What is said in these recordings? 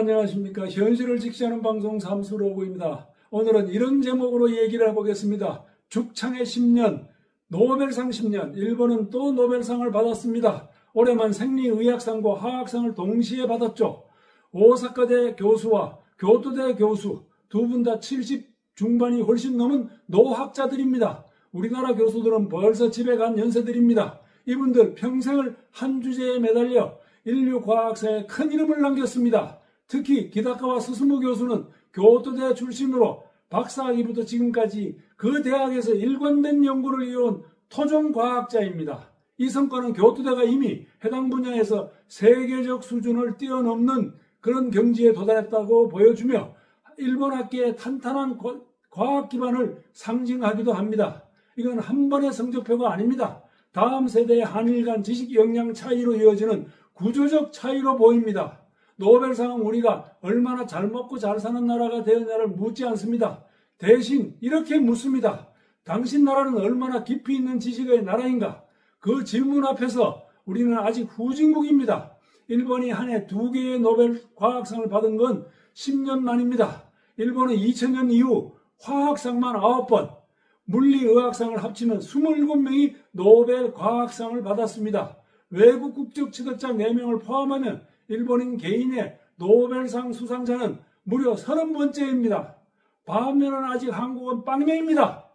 안녕하십니까. 현실을 직시하는 방송 삼수로고입니다. 오늘은 이런 제목으로 얘기를 해보겠습니다. 죽창의 10년, 노벨상 10년, 일본은 또 노벨상을 받았습니다. 올해만 생리의학상과 화학상을 동시에 받았죠. 오사카대 교수와 교토대 교수 두 분 다 70 중반이 훨씬 넘은 노학자들입니다. 우리나라 교수들은 벌써 집에 간 연세들입니다. 이분들 평생을 한 주제에 매달려 인류 과학사에 큰 이름을 남겼습니다. 특히 기다카와 스스무 교수는 교토대 출신으로 박사학위부터 지금까지 그 대학에서 일관된 연구를 이어온 토종 과학자입니다. 이 성과는 교토대가 이미 해당 분야에서 세계적 수준을 뛰어넘는 그런 경지에 도달했다고 보여주며 일본 학계의 탄탄한 과학 기반을 상징하기도 합니다. 이건 한 번의 성적표가 아닙니다. 다음 세대의 한일 간 지식 역량 차이로 이어지는 구조적 차이로 보입니다. 노벨상은 우리가 얼마나 잘 먹고 잘 사는 나라가 되었냐를 묻지 않습니다. 대신 이렇게 묻습니다. 당신 나라는 얼마나 깊이 있는 지식의 나라인가? 그 질문 앞에서 우리는 아직 후진국입니다. 일본이 한 해 두 개의 노벨 과학상을 받은 건 10년 만입니다. 일본은 2000년 이후 화학상만 9번, 물리의학상을 합치면 27명이 노벨 과학상을 받았습니다. 외국 국적 지도자 4명을 포함하면 일본인 개인의 노벨상 수상자는 무려 30번째입니다. 반면은 아직 한국은 빵명입니다.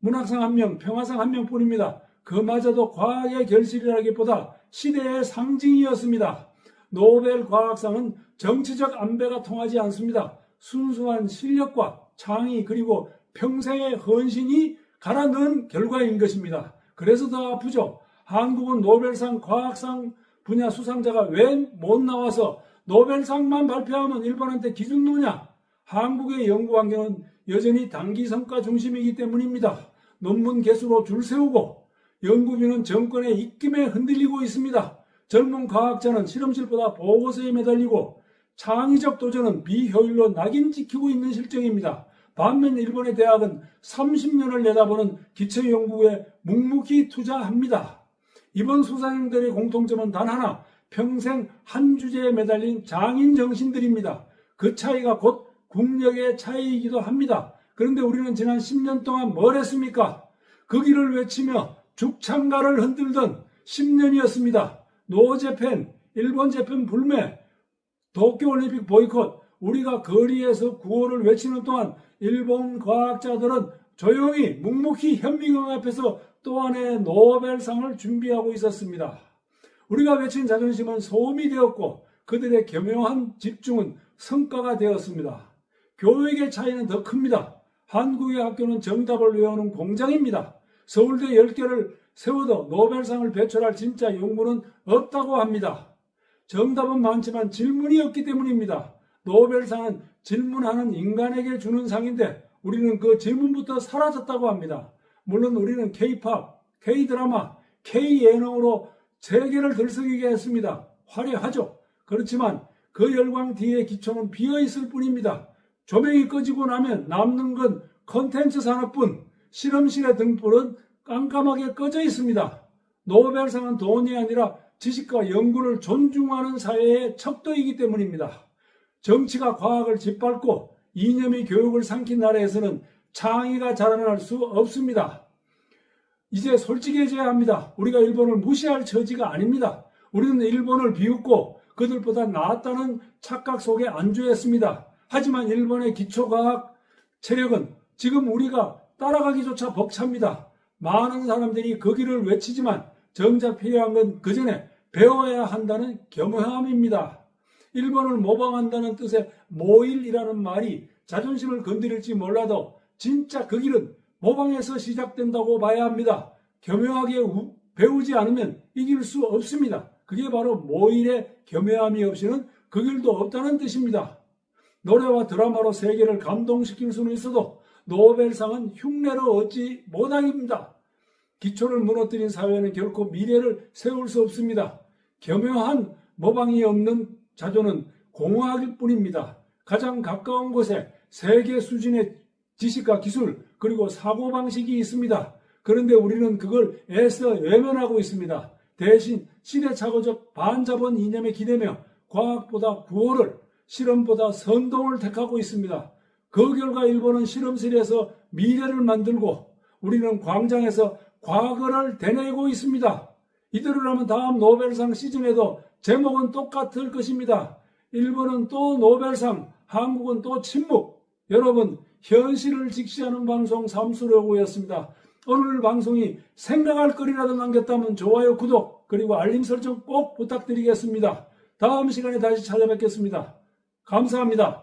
문학상 한 명, 평화상 한 명뿐입니다. 그마저도 과학의 결실이라기보다 시대의 상징이었습니다. 노벨 과학상은 정치적 안배가 통하지 않습니다. 순수한 실력과 창의 그리고 평생의 헌신이 갈아 넣은 결과인 것입니다. 그래서 더 아프죠. 한국은 노벨상 과학상 분야 수상자가 왜 못 나와서 노벨상만 발표하면 일본한테 기준 놓냐? 한국의 연구 환경은 여전히 단기 성과 중심이기 때문입니다. 논문 개수로 줄 세우고 연구비는 정권의 입김에 흔들리고 있습니다. 젊은 과학자는 실험실보다 보고서에 매달리고 창의적 도전은 비효율로 낙인 찍히고 있는 실정입니다. 반면 일본의 대학은 30년을 내다보는 기초 연구에 묵묵히 투자합니다. 이번 수상자들의 공통점은 단 하나, 평생 한 주제에 매달린 장인 정신들입니다. 그 차이가 곧 국력의 차이이기도 합니다. 그런데 우리는 지난 10년 동안 뭘 했습니까? 그 길을 외치며 죽창가를 흔들던 10년이었습니다. 노 재팬, 일본 재팬 불매, 도쿄올림픽 보이콧, 우리가 거리에서 구호를 외치는 동안 일본 과학자들은 조용히 묵묵히 현미경 앞에서 또 하나의 노벨상을 준비하고 있었습니다. 우리가 외친 자존심은 소음이 되었고 그들의 교묘한 집중은 성과가 되었습니다. 교육의 차이는 더 큽니다. 한국의 학교는 정답을 외우는 공장입니다. 서울대 10개를 세워도 노벨상을 배출할 진짜 연구는 없다고 합니다. 정답은 많지만 질문이 없기 때문입니다. 노벨상은 질문하는 인간에게 주는 상인데 우리는 그 질문부터 사라졌다고 합니다. 물론 우리는 K-팝, K-드라마, K-예능으로 세계를 들썩이게 했습니다. 화려하죠. 그렇지만 그 열광 뒤에 기초는 비어 있을 뿐입니다. 조명이 꺼지고 나면 남는 건 컨텐츠 산업뿐 실험실의 등불은 깜깜하게 꺼져 있습니다. 노벨상은 돈이 아니라 지식과 연구를 존중하는 사회의 척도이기 때문입니다. 정치가 과학을 짓밟고 이념이 교육을 삼킨 나라에서는 창의가 자라날 수 없습니다. 이제 솔직해져야 합니다. 우리가 일본을 무시할 처지가 아닙니다. 우리는 일본을 비웃고 그들보다 나았다는 착각 속에 안주했습니다. 하지만 일본의 기초과학 체력은 지금 우리가 따라가기조차 벅찹니다. 많은 사람들이 그 길을 외치지만 정작 필요한 건 그 전에 배워야 한다는 겸허함입니다. 일본을 모방한다는 뜻의 모일이라는 말이 자존심을 건드릴지 몰라도 진짜 그 길은 모방에서 시작된다고 봐야 합니다. 겸허하게 우, 배우지 않으면 이길 수 없습니다. 그게 바로 모일의 겸허함이 없이는 그 길도 없다는 뜻입니다. 노래와 드라마로 세계를 감동시킬 수는 있어도 노벨상은 흉내로 얻지 못하입니다. 기초를 무너뜨린 사회는 결코 미래를 세울 수 없습니다. 겸허한 모방이 없는 자존은 공허하길 뿐입니다. 가장 가까운 곳에 세계 수준의 지식과 기술 그리고 사고방식이 있습니다. 그런데 우리는 그걸 애써 외면하고 있습니다. 대신 시대착오적 반자본 이념에 기대며 과학보다 구호를 실험보다 선동을 택하고 있습니다. 그 결과 일본은 실험실에서 미래를 만들고 우리는 광장에서 과거를 되뇌고 있습니다. 이대로라면 다음 노벨상 시즌에도 제목은 똑같을 것입니다. 일본은 또 노벨상, 한국은 또 침묵. 여러분, 현실을 직시하는 방송 삼수려고였습니다. 오늘 방송이 생각할 거리라도 남겼다면 좋아요, 구독, 그리고 알림 설정 꼭 부탁드리겠습니다. 다음 시간에 다시 찾아뵙겠습니다. 감사합니다.